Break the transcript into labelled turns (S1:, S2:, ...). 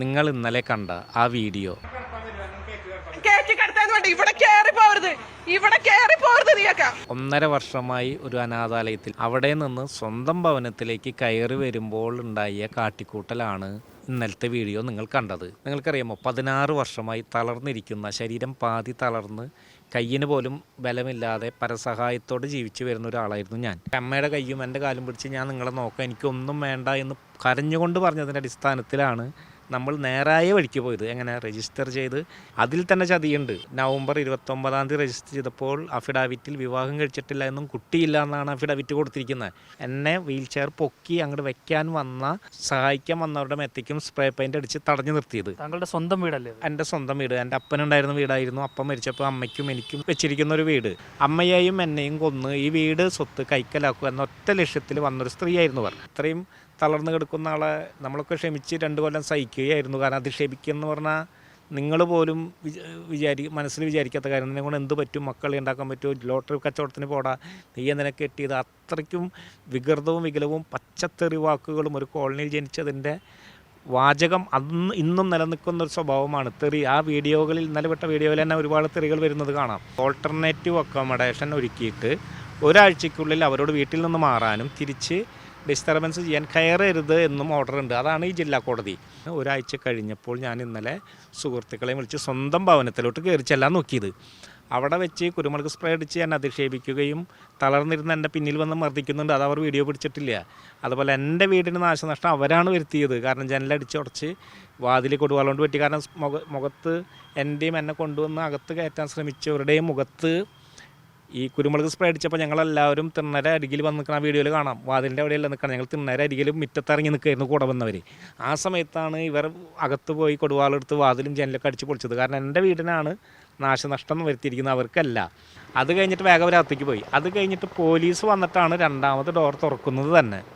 S1: നിങ്ങൾ ഇന്നലെ കണ്ട ആ വീഡിയോ.
S2: ഇവിടെ കയറി ഇവിടെ കയറി നീയൊക്കെ.
S1: ഒന്നര വർഷമായി ഒരു അനാഥാലയത്തിൽ അവിടെ നിന്ന് സ്വന്തം ഭവനത്തിലേക്ക് കയറി വരുമ്പോൾ ഉണ്ടായ കാട്ടിക്കൂട്ടലാണ് ഇന്നലത്തെ വീഡിയോ നിങ്ങൾ കണ്ടത്. നിങ്ങൾക്കറിയാമോ പതിനാറ് വർഷമായി തളർന്നിരിക്കുന്ന ശരീരം പാതി തളർന്ന് കയ്യിന് പോലും ബലമില്ലാതെ പരസഹായത്തോടെ ജീവിച്ചു വരുന്ന ഒരാളായിരുന്നു ഞാൻ. അമ്മയുടെ കയ്യും എന്റെ കാലും പിടിച്ച് ഞാൻ നിങ്ങളെ നോക്കാം എനിക്കൊന്നും വേണ്ട എന്ന് കരഞ്ഞുകൊണ്ട് പറഞ്ഞതിന്റെ അടിസ്ഥാനത്തിലാണ് നമ്മൾ നേരായ വഴിക്ക് പോയത്. എങ്ങനെ? രജിസ്റ്റർ ചെയ്ത് അതിൽ തന്നെ ചതിയുണ്ട്. നവംബർ ഇരുപത്തൊമ്പതാം തീയതി രജിസ്റ്റർ ചെയ്തപ്പോൾ അഫിഡാവിറ്റിൽ വിവാഹം കഴിച്ചിട്ടില്ല എന്നും കുട്ടിയില്ല എന്നാണ് അഫിഡാവിറ്റ് കൊടുത്തിരിക്കുന്നത്. എന്നെ വീൽ ചെയർ പൊക്കി അങ്ങോട്ട് വെക്കാൻ വന്ന സഹായിക്കാൻ വന്നവരുടെ മെത്തയ്ക്കും സ്പ്രേ പെയിന്റ് അടിച്ച് തടഞ്ഞു നിർത്തിയത്.
S3: താങ്കളുടെ സ്വന്തം വീടല്ലേ?
S1: എന്റെ സ്വന്തം വീട്. എന്റെ അപ്പനുണ്ടായിരുന്ന വീടായിരുന്നു. അപ്പം മരിച്ചപ്പോൾ അമ്മയ്ക്കും എനിക്കും വെച്ചിരിക്കുന്ന ഒരു വീട്. അമ്മയെയും എന്നെയും കൊന്ന് ഈ വീട് സ്വത്ത് കൈക്കലാക്കുക എന്ന ഒറ്റ ലക്ഷ്യത്തിൽ വന്നൊരു സ്ത്രീയായിരുന്നു അവർ ഇത്രയും തളർന്നു കിടക്കുന്ന ആളെ നമ്മളൊക്കെ ക്ഷമിച്ച് രണ്ട് കൊല്ലം സഹിക്കുകയായിരുന്നു. കാരണം അധിക്ഷേപിക്കുക എന്ന് പറഞ്ഞാൽ നിങ്ങൾ പോലും വിച- വിചാരി മനസ്സിൽ വിചാരിക്കാത്ത കാര്യം. കൊണ്ട് എന്ത് പറ്റും? മക്കളെ ഉണ്ടാക്കാൻ പറ്റുമോ? ലോട്ടറി കച്ചവടത്തിന് പോടാ. നീ എന്തിനെ കെട്ടിയത്? അത്രയ്ക്കും വികൃതവും വികലവും പച്ചത്തെറി വാക്കുകളും ഒരു കോളനിയിൽ ജനിച്ചതിന്റെ വാചകം അന്ന് ഇന്നും നിലനിൽക്കുന്ന ഒരു സ്വഭാവമാണ് തെറി. ആ വീഡിയോകളിൽ ഇന്നലെ വിട്ട വീഡിയോയിൽ തന്നെ ഒരുപാട് തെറികൾ വരുന്നത് കാണാം. ഓൾട്ടർനേറ്റീവ് അക്കോമഡേഷൻ ഒരുക്കിയിട്ട് ഒരാഴ്ചയ്ക്കുള്ളിൽ അവരോട് വീട്ടിൽ നിന്ന് മാറാനും തിരിച്ച് ഡിസ്റ്റർബൻസ് ചെയ്യാൻ കയറരുത് എന്നും ഓർഡർ ഉണ്ട് അതാണ് ഈ ജില്ലാ കോടതി. ഒരാഴ്ച കഴിഞ്ഞപ്പോൾ ഞാൻ ഇന്നലെ സുഹൃത്തുക്കളെ വിളിച്ച് സ്വന്തം ഭവനത്തിലോട്ട് കയറി ചെല്ലാൻ നോക്കിയത്. അവിടെ വെച്ച് കുരുമുളക് സ്പ്രേ അടിച്ച് എന്നെ അധിക്ഷേപിക്കുകയും തളർന്നിരുന്ന് എന്റെ പിന്നിൽ വന്ന് മർദ്ദിക്കുന്നുണ്ട്. അത് അവർ വീഡിയോ പിടിച്ചിട്ടില്ല. അതുപോലെ എന്റെ വീടിന് നാശനഷ്ടം അവരാണ് വരുത്തിയത്. കാരണം ജനലടിച്ച് ഉടച്ച് വാതിൽ കൊടുവാളുകൊണ്ട് പറ്റി കാരണം മുഖ മുഖത്ത് എന്റെയും എന്നെ കൊണ്ടുവന്ന് അകത്ത് കയറ്റാൻ ശ്രമിച്ചവരുടെയും മുഖത്ത് ഈ കുരുമുളക് സ്പ്രേ അടിച്ചപ്പോൾ ഞങ്ങളെല്ലാവരും തിണ്ണര അരികിൽ വന്ന് നിൽക്കുന്ന വീഡിയോയിൽ കാണാം. വാതിലിന്റെ അവിടെയല്ല നിൽക്കണം ഞങ്ങൾ തിണ്ണര അരികിൽ മുറ്റത്തിറങ്ങി നിൽക്കുകയായിരുന്നു കൂടെ വന്നവർ ആ സമയത്താണ് ഇവർ അകത്ത് പോയി കൊടുവാളെടുത്ത് വാതിലും ജനലൊക്കെ അടിച്ച് പൊളിച്ചത്. കാരണം എന്റെ വീടിനാണ് നാശനഷ്ടം വരുത്തിയിരിക്കുന്നത് അവർക്കല്ല. അത് കഴിഞ്ഞിട്ട് വേഗം അവരകത്തേക്ക് പോയി. അത് കഴിഞ്ഞിട്ട് പോലീസ് വന്നിട്ടാണ് രണ്ടാമത് ഡോർ തുറക്കുന്നത് തന്നെ.